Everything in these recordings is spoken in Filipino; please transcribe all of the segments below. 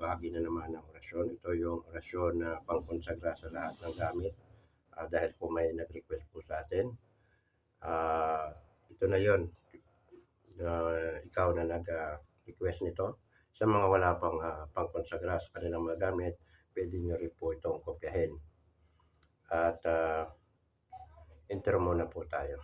magbahagi na naman ng orasyon. Ito yung orasyon na pangkonsagra sa lahat ng gamit. Ah, dahil po may nag-request po sa atin. Ah, ito na yon uh, ikaw na nag-request nito. Sa mga wala pang uh, pangkonsagra sa kanilang mga gamit, pwede nyo rin po itong kopyahin. At uh, intro muna po tayo.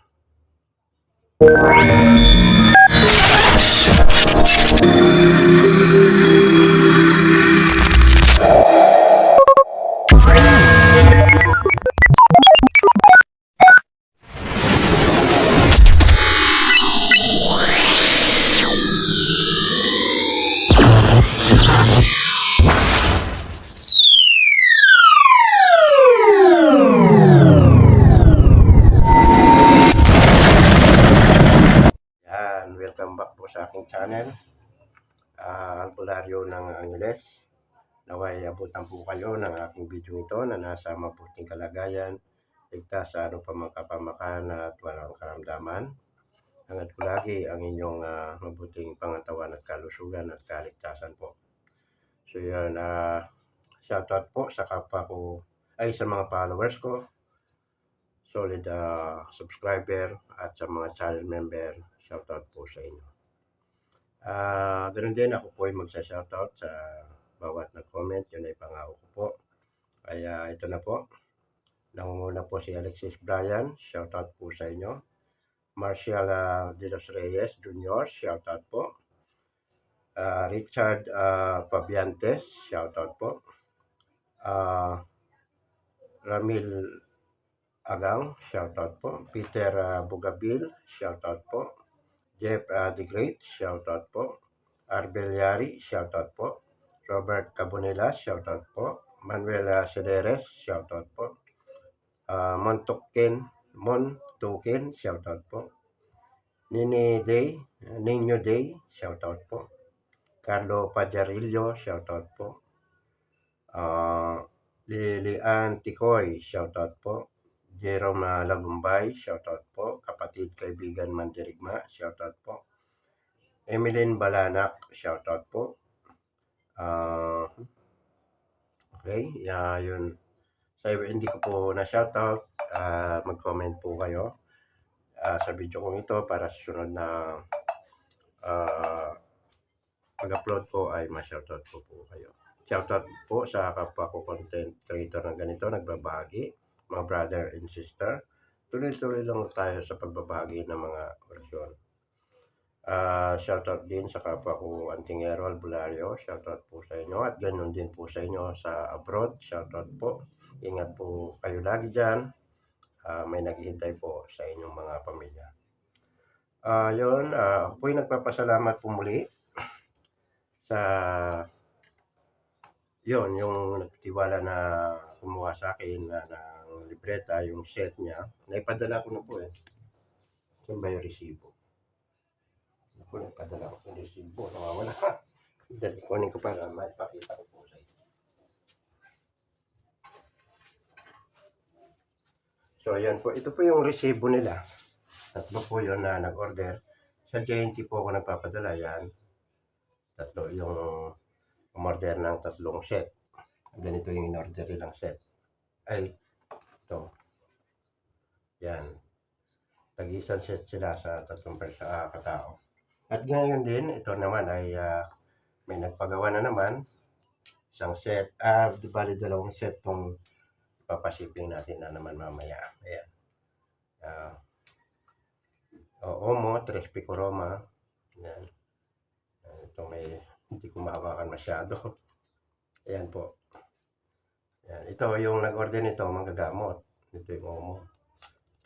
Welcome back po sa aking channel. Ah, albularyo ng Angeles. Naway abutan po kayo ng aking video ito na nasa mabuting kalagayan, ligtas sa ano pa mga kapamakan at walang karamdaman. Hangad ko lagi ang inyong ah, mabuting pangatawan at kalusugan at kaligtasan po. So yan, ah, shoutout po sa kapwa ko, ay sa mga followers ko, solid ah, subscriber at sa mga channel member, shoutout po sa inyo. Ah, ganun din ako po ay magsa-shoutout sa bawat nag-comment, yun ay pangako ko po. Kaya ito na po. Nangunguna po si Alexis Bryan, shoutout po sa inyo. Marcial ah, De Los Reyes Jr., shoutout po. Ah, Richard ah, Pabiantes, shoutout po. Ah, Ramil Agang, shoutout po. Peter uh, Bugabil, shoutout po. Jeff uh, The Great, shoutout po. Arbel Yari, shoutout po. Robert Cabonela, shoutout po. Manuel uh, Sederes, shoutout po. Uh, Montoken, Montoken, shoutout po. Nini Day, Nino Day, shoutout po. Carlo Pajarillo, shoutout po. Uh, Lilian Tikoy, shoutout po. Jerome Lagumbay, shoutout po. Kapatid kaibigan Mandirigma, shoutout po. Emeline Balanak, shoutout po. Uh, okay, yeah, yun. Iba, hindi ko po na shoutout, uh, mag-comment po kayo uh, sa video kong ito para sunod na uh, pag-upload ko ay ma-shoutout ko po kayo. Shoutout po sa kapwa ko content creator na ganito, nagbabahagi mga brother and sister. Tuloy-tuloy lang tayo sa pagbabahagi ng mga orasyon. Uh, shoutout din sa kapwa ko Antingero Albulario. Shoutout po sa inyo at ganun din po sa inyo sa abroad. Shoutout po. Ingat po kayo lagi dyan. Uh, may naghihintay po sa inyong mga pamilya. Uh, yun, uh, ako po'y nagpapasalamat po muli sa yon yung nagtiwala na kumuha sa akin na, ng libreta, yung set niya. Naipadala ko na po eh. Saan ba yung resibo? Ako, naipadala ko yung resibo. Nawawala. Dali kunin ko para maipakita ko po sa inyo. So, yan po. Ito po yung resibo nila. Tatlo po yun na nag-order. Sa JNT po ako nagpapadala yan. Tatlo yung umorder ng tatlong set. Ganito yung in-order nilang set. Ay, ito. Yan. Tag-isang set sila sa tatlong persa, uh, katao. At ngayon din, ito naman ay uh, may nagpagawa na naman. Isang set, ah, uh, bali dalawang set tong papasiping natin na naman mamaya. Ayan. Uh, o, Omo, Tres Pico Roma. Yan. Ito may hindi ko mahawakan masyado. Ayan po. Ayan. Ito yung nag-order nito, manggagamot. Ito yung Omo.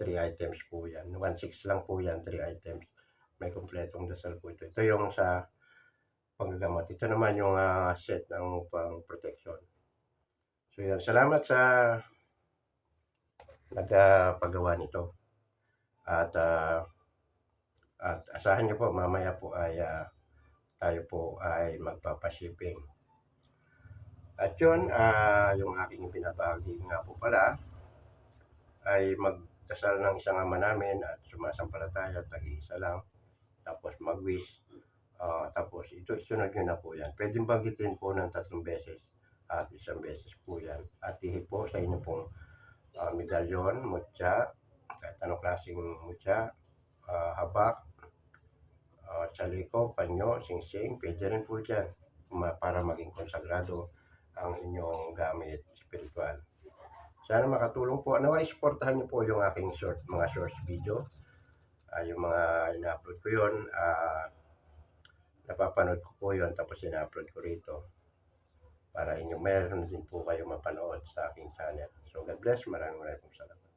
3 items po yan. 1.6 lang po yan, 3 items. May kompletong dasal po ito. Ito yung sa panggagamot. Ito naman yung uh, set ng pang protection. So yan, salamat sa nagpagawa nito. At uh, at asahan niyo po mamaya po ay uh, tayo po ay magpapashipping. At yun, uh, yung aking pinabahagi nga po pala ay magdasal ng isang ama namin at sumasampalataya, tag-iisa lang. Tapos mag-wish Ah, tapos ito isunod niyo na po 'yan. Puwedeng banggitin po ng tatlong beses at isang beses po 'yan at ihip po sa inyo pong, ah, medalyon, mutya, kahit anong klaseng mutya, ah, habak, ah, tsaliko, panyo, singsing, puwede rin po diyan ma para maging konsagrado ang inyong gamit espirituwal. Sana makatulong po. Nawa'y suportahan niyo po yung aking short mga shorts video. Ah, yung mga ina-upload ko 'yon, ah, napapanood ko po 'yon tapos ina-upload ko rito. Para inyo meron din po kayong mapanood sa aking channel. So, God bless. Maraming maraming salamat.